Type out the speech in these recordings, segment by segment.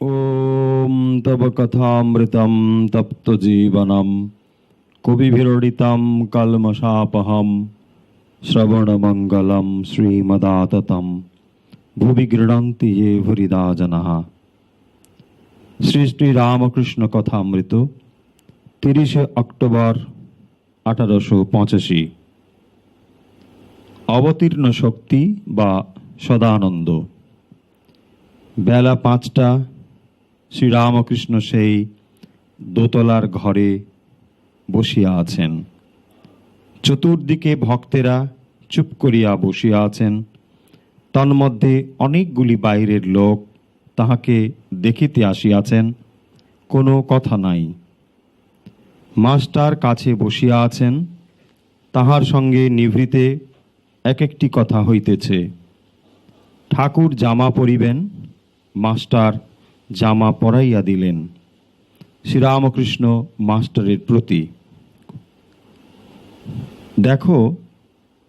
ॐ तव कथामृतं तप्तजीवनं कविभिरडितं कल्मषापहं श्रवणमङ्गलं श्रीमदाततं ভুবি গৃণন্তি ये হরিদা জনাহ শ্রী শ্রী রামকৃষ্ণ কথামৃত তিরিশে অক্টোবর আঠারোশো পঁচাশি অবতীর্ণ শক্তি বা সদানন্দ বেলা পাঁচটা শ্রীরামকৃষ্ণ সেই দোতলার ঘরে বসিয়া আছেন। চতুর্দিকে ভক্তেরা চুপ করিয়া বসিয়া আছেন। তন্মধ্যে অনেকগুলি বাইরের লোক তাহাকে দেখিতে আসিয়াছেন। কোনো কথা নাই। মাস্টার কাছে বসিয়া আছেন। তাহার সঙ্গে নিভৃতে এক একটি কথা হইতেছে। ঠাকুর জামা পরিবেন, মাস্টার জামা পরাইয়া দিলেন। শ্রীরামকৃষ্ণ মাস্টারের প্রতি, দেখো,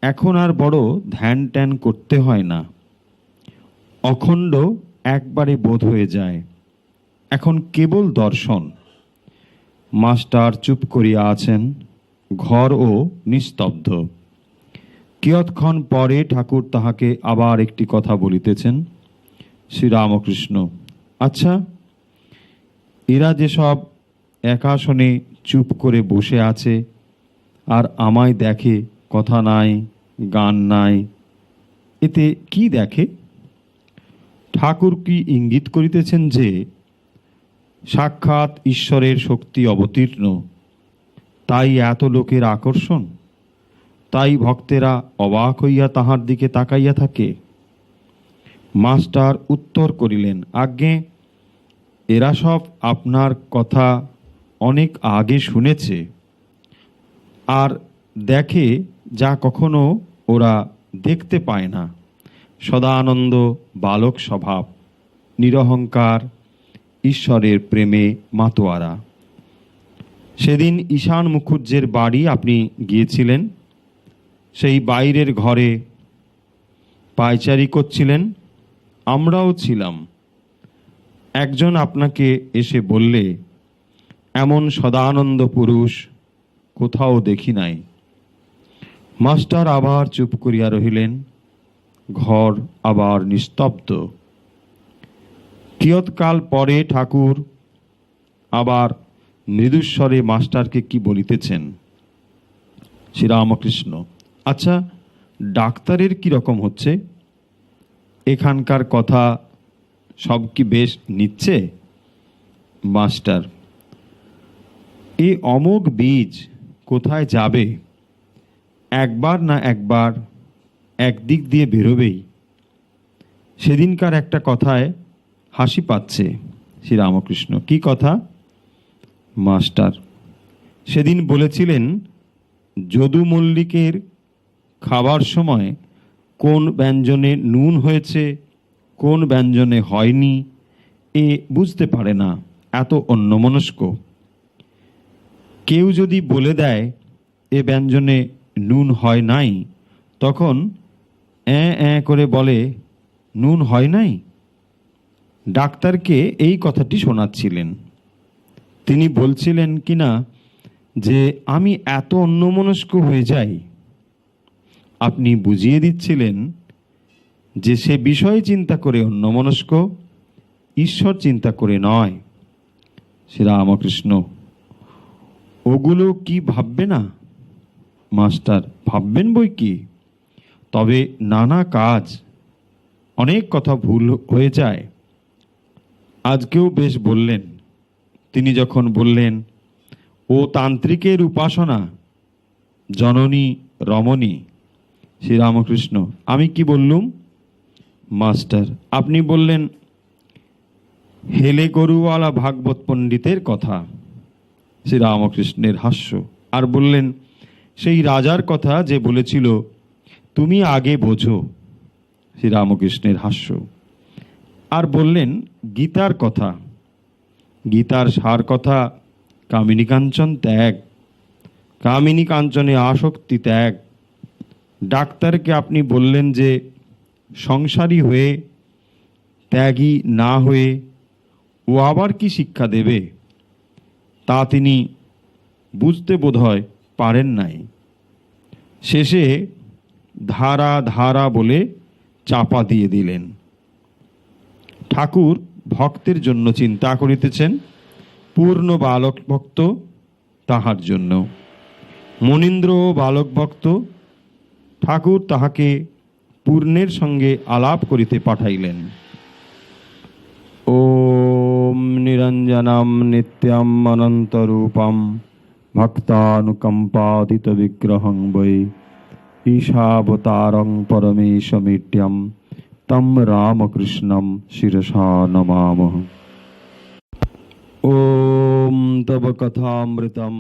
এখন আর বড় ধ্যান ট্যান করতে হয় না। অখণ্ড একবারে বোধ হয়ে যায়। এখন কেবল দর্শন। মাস্টার চুপ করিয়া আছেন, ঘর ও নিস্তব্ধ। কিয়ৎক্ষণ পরে ঠাকুর তাহাকে আবার একটি কথা বলিতেছেন। শ্রীরামকৃষ্ণ আচ্ছা এরা যেসব একাসনে চুপ করে বসে আছে আর আমায় দেখে কথা নাই, গান নাই, এতে কি দেখে? ঠাকুর কি ইঙ্গিত করিতেছেন যে, সাক্ষাৎ ঈশ্বরের শক্তি অবতীর্ণ, তাই এত লোকের আকর্ষণ, তাই ভক্তেরা অবাক হইয়া তাহার দিকে তাকাইয়া থাকে। মাস্টার উত্তর করিলেন, আজ্ঞে এরা সব আপনার কথা অনেক আগে শুনেছে। আর দেখে যা কখনো ওরা দেখতে পায় না। সদানন্দ বালক স্বভাব, নিরহংকার, ঈশ্বরের প্রেমে মাতোয়ারা। সেদিন ঈশান মুখুজ্জের বাড়ি আপনি গিয়েছিলেন। সেই বাইরের ঘরে পায়চারি করছিলেন। আমরাও ছিলাম। একজন আপনাকে এসে বললে, এমন সদানন্দ পুরুষ কোথাও দেখি নাই। মাস্টার আবার চুপ করিয়া রহিলেন, ঘর আবার নিস্তব্ধ। কিয়ৎকাল পরে ঠাকুর আবার মৃদুস্বরে মাস্টারকে কি বলিতেছেন? শ্রীরামকৃষ্ণ আচ্ছা ডাক্তারের কি রকম হচ্ছে? এখানকার কথা সব কি বেশ নিচ্ছে? মাস্টার, এ অমোঘ বীজ কোথায় যাবে? একবার না একবার একদিক দিয়ে বেরোবেই। সেদিনকার একটা কথায় হাসি পাচ্ছে শ্রীরামকৃষ্ণ। কি কথা? মাস্টার, সেদিন বলেছিলেন, যদু মল্লিকের খাবার সময় কোন ব্যঞ্জনে নুন হয়েছে কোন ব্যঞ্জনে হয়নি এ বুঝতে পারে না, এত অন্যমনস্ক। কেউ যদি বলে দেয়, এ ব্যঞ্জনে নুন হয় নাই, তখন অ্যাঁ অ্যাঁ করে বলে, নুন হয় নাই? ডাক্তারকে এই কথাটি শোনাচ্ছিলেন। তিনি বলছিলেন কিনা, যে আমি এত অন্যমনস্ক হয়ে যাই। আপনি বুঝিয়ে দিচ্ছিলেন যে সে বিষয় চিন্তা করে অন্যমনস্ক, ঈশ্বর চিন্তা করে নয়। শ্রীরামকৃষ্ণ ওগুলো কি ভাববে না? মাস্টার, ভাববেন বই কি? তবে নানা কাজ, অনেক কথা ভুল হয়ে যায়। আজকেও বেশ বললেন। তিনি যখন বললেন, ও তান্ত্রিকের উপাসনা, জননী রমণী শ্রীরামকৃষ্ণ আমি কি বললুম? মাস্টার। আপনি বললেন, হেলে গরুওয়ালা ভাগবত পণ্ডিতের কথা শ্রী রামকৃষ্ণের হাস্য। আর বললেন, সেই রাজার কথা যে বলেছিল, তুমি আগে বোঝো শ্রী রামকৃষ্ণের হাস্য। আর বললেন, গীতার কথা। গীতার সার কথা, কামিনী কাঞ্চন ত্যাগ। কামিনী কাঞ্চনে আসক্তি ত্যাগ। ডাক্তারকে আপনি বললেন যে সংসারী হয়ে, ত্যাগী না হয়ে, ও আবার কি শিক্ষা দেবে? তা তিনি বুঝতে বোধহয় পারেন নাই। শেষে ধারা ধারা বলে চাপা দিয়ে দিলেন। ঠাকুর ভক্তের জন্য চিন্তা করিতেছেন, পূর্ণ বালক ভক্ত তাহার জন্য। মনীন্দ্র বালক ভক্ত, ঠাকুর তাহাকে পূর্ণের সঙ্গে আলাপ করিতে পাঠাইলেন। ওম নিরঞ্জনম নিত্যম অনন্তরূপম ভক্তানুকম্পাদিত বিগ্রহং বৈ ঈশাবতারং পরমেশমিট্যম তম রামকৃষ্ণম শিরসা নমামহ ওম তব কথামৃতম